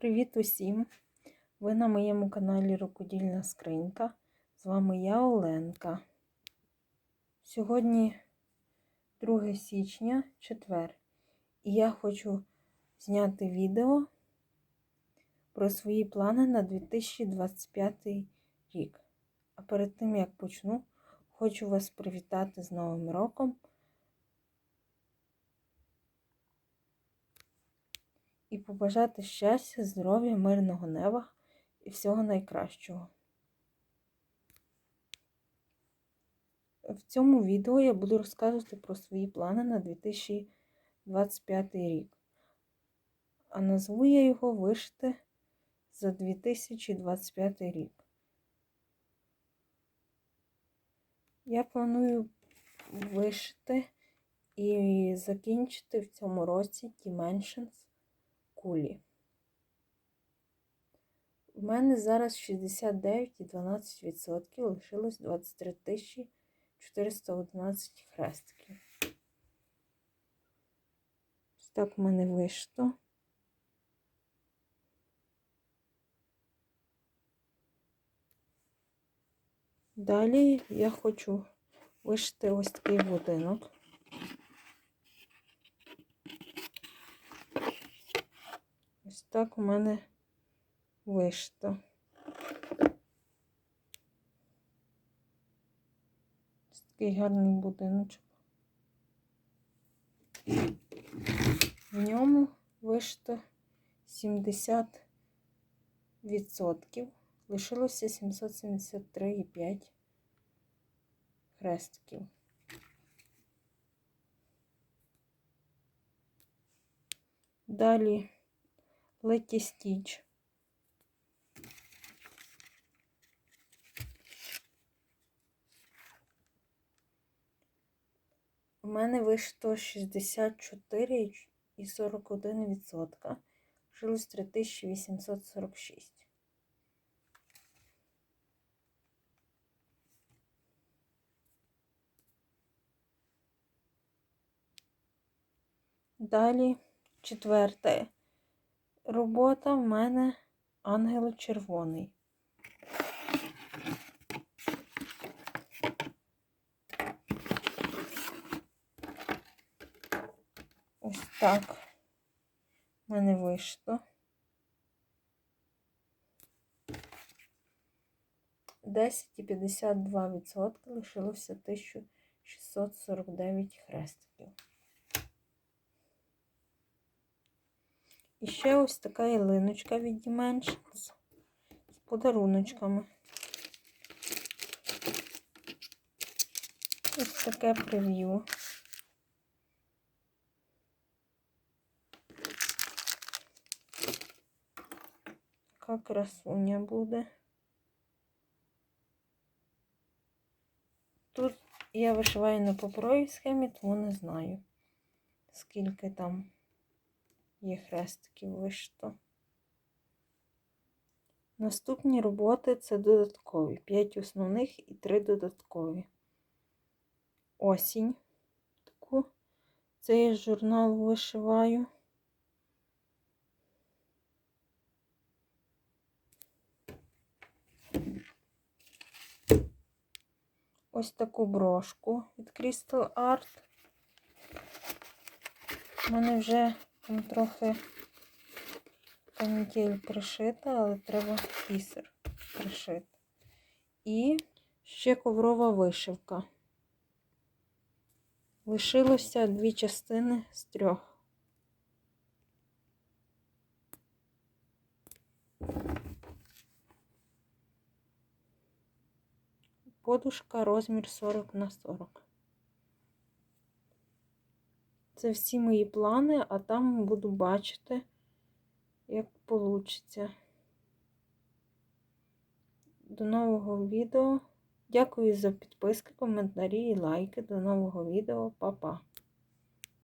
Привіт усім! Ви на моєму каналі Рукодільна Скринька. З вами я Оленка. Сьогодні 2 січня, четвер. І я хочу зняти відео про свої плани на 2025 рік. А перед тим як почну, хочу вас привітати з Новим роком. І побажати щастя, здоров'я, мирного неба і всього найкращого. В цьому відео я буду розказувати про свої плани на 2025 рік. А назву я його вишити за 2025 рік. Я планую вишити і закінчити в цьому році Dimensions кулі. У мене зараз 69,12%, лишилось 23 411 хрестиків. Ось так у мене вийшло. Далі я хочу вишити ось такий будинок. Ось так у мене вийшло. Ось такий гарний будиночок. В ньому вишито 70%. Лишилося 773,5 хрестиків. Далі Леті Стіч. У мене вийшло 64,41%. Жилось 3846. Далі четверте робота в мене ангел червоний. Ось так в мене вийшло. Десять і п'ятдесят два відсотки лишилося 1649 хрестиків. І ще ось така ялиночка від Dimensions з подаруночками. Ось таке прев'ю. Така красуня буде. Тут я вишиваю на паперовій схемі, тому не знаю, скільки там є хрестиків вишито. Наступні роботи це додаткові. 5 основних і 3 додаткові. Осінь. Таку. Цей журнал вишиваю. Ось таку брошку від Crystal Art. У мене вже там трохи канітель пришита, але треба пісер пришити. І ще коврова вишивка. Лишилося дві частини з трьох. Подушка розмір 40 на 40. Це всі мої плани, а там буду бачити, як вийде. До нового відео. Дякую за підписки, коментарі і лайки. До нового відео. Па-па!